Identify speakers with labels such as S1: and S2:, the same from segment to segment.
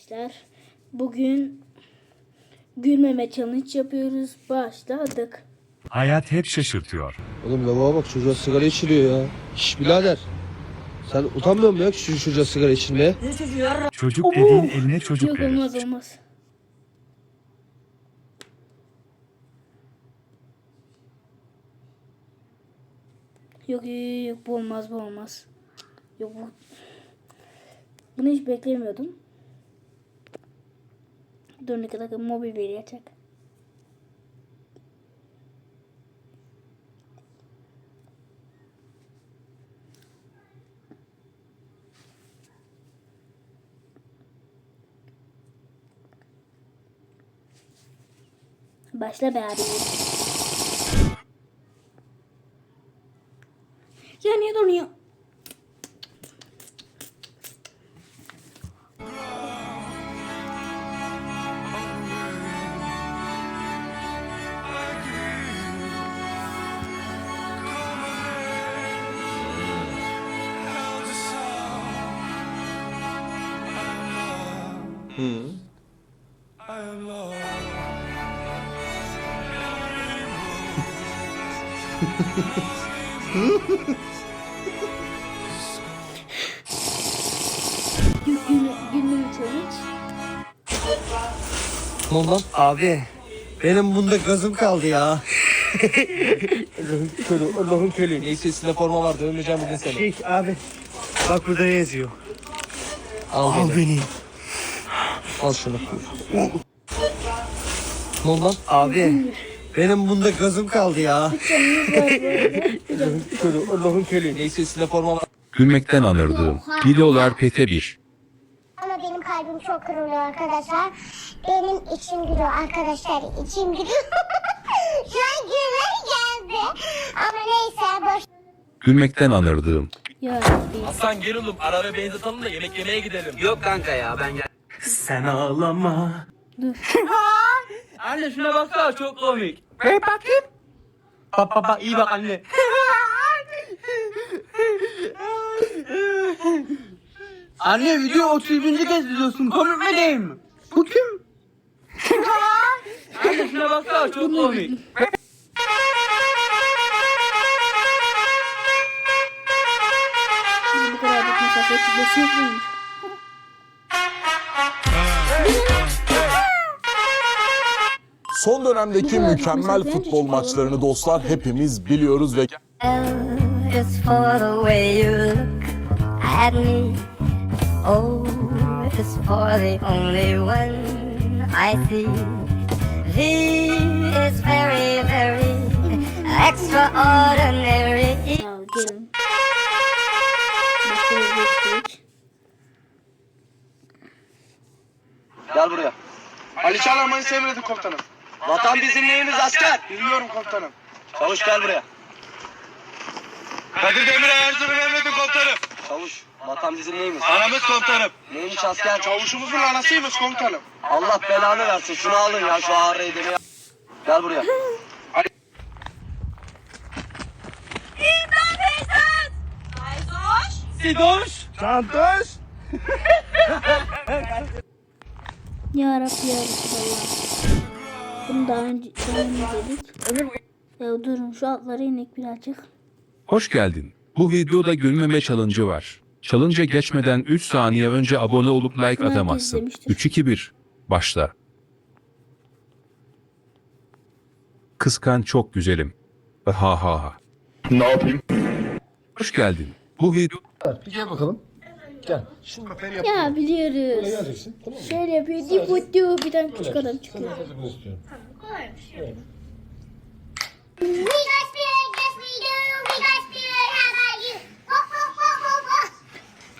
S1: arkadaşlar. Bugün gülmeme challenge yapıyoruz. Başladık.
S2: Hayat hep şaşırtıyor.
S3: Oğlum lavuğa bak çocuğa sigara içiriyor ya. Şş birader. Sen utanmıyor musun ya küçücük çocuğa sigara içirmeye?
S2: Çocuk dediğin eline çocuk
S1: Yok
S2: verir.
S1: olmaz olmaz. Yok yok yok bu olmaz bu olmaz. Yok bu. Bunu hiç beklemiyordum. Kadar mobil veri açacak. Başla be abi. Ya niye donuyor? Gül, gül, gülmemi challenge.
S3: Tamam lan.
S4: Abi benim bunda gazım kaldı ya.
S3: Allah'ın körü, Allah'ın körü. Neyse üstünde forma vardı. Ölmeyeceğim bugün seni.
S4: Şey abi bak burada ne yazıyor.
S3: Al,
S4: Al
S3: beni.
S4: beni.
S3: Al şunu. Ne oldu lan?
S4: Abi benim bunda gazım kaldı ya.
S3: Allah'ın körü, Allah'ın körü. Neyse üstünde forma var.
S2: Gülmekten anırdığım. Videolar pete bir.
S5: Ama benim kalbim çok kırılıyor arkadaşlar. Benim içim gülüyor arkadaşlar. içim gülüyor. Şu an gülmek geldi. Ama neyse boş
S2: Gülmekten anırdığım.
S6: Hasan gel oğlum araba benzin atalım da yemek yemeye gidelim.
S4: Yok kanka ya ben gel. Sen ağlama.
S1: Dur.
S6: Anne şuna baksana çok komik.
S4: Hey bakayım. Bak bak bak iyi bak anne. anne video 31. kez izliyorsun komik mi değil mi? Bu kim?
S6: Anne şuna baksana çok komik.
S1: Bu kadar da mesafe çıkması yok muymuş?
S7: Son dönemdeki mükemmel futbol maçlarını dostlar hepimiz biliyoruz ve.
S8: Oh, it's for the only one I see. V is very, very extraordinary.
S1: Ya gelin. Başka bir geçtik.
S4: Gel buraya. Ali Çağlamayı sevmedim komutanım. Vatan bizim neyimiz asker? Biliyorum komutanım. Çavuş gel buraya.
S6: Kadir Demir'e Erzurum emredin komutanım.
S4: Çavuş vatan bizim neyimiz?
S6: Anamız komutanım.
S4: Neymiş asker?
S6: Çavuşumuzun anasıymış komutanım.
S4: Allah belanı versin. Şunu alın ya şu ağır edeni. Gel buraya.
S6: Sidoş.
S1: Ya Rabbi ya Resulallah. Bunu daha önce daha önce dedik. Ya durun şu altlara inek birazcık.
S2: Hoş geldin. Bu videoda gülmeme challenge'ı var. Challenge'a geçmeden 3 saniye önce abone olup like atamazsın.
S1: izlemiştir.
S2: 3-2-1. Başla. Kıskan çok güzelim. Ha ha ha. Ne yapayım? Hoş geldin. Bu video
S3: Bir gel bakalım. Gel. Şimdi ben yap.
S1: Ya biliyoruz.
S3: Geleceksin tamam mı?
S1: Şöyle yapıyor. Diputu bir tane küçük adam çıkıyor.
S3: Bunu istiyorum.
S5: We got spirit, yes we do. We got spirit, how about you? Ho, ho, ho, ho, ho.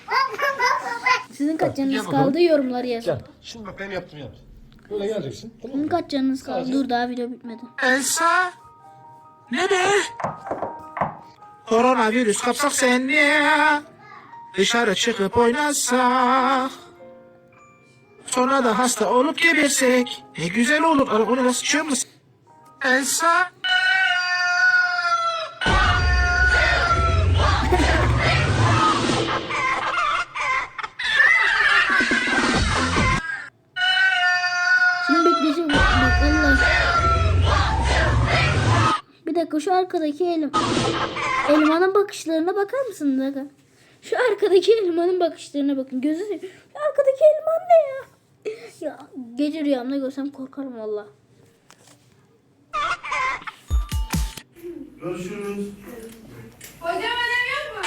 S5: Ho, ho, ho, ho, ho.
S1: Sizin kaç canınız kaldı yorumları yazın.
S3: Gel. Şimdi bak ben yaptım yaptım. Böyle geleceksin tamam
S1: Sizin
S3: mı?
S1: kaç canınız kaldı? Dur daha video bitmedi.
S9: Elsa ne de? Koronavirüs kapsak seni Dışarı çıkıp oynasak. Sonra da hasta olup gebersek. Ne güzel olur. Ara onu nasıl çıkıyor musun? Elsa.
S1: Bir dakika şu arkadaki elim. Elmanın bakışlarına bakar mısın? Bir dakika. Şu arkadaki elmanın bakışlarına bakın. Gözü Şu arkadaki elman ne ya? Ya gece rüyamda görsem korkarım valla.
S10: Hocam ödev yok mu?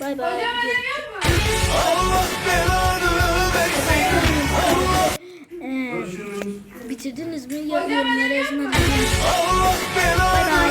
S1: Bay bay.
S10: Hocam ödev yok mu?
S1: Ee, bitirdiniz mi? Ya- Yorumlara yazın. Bay bay.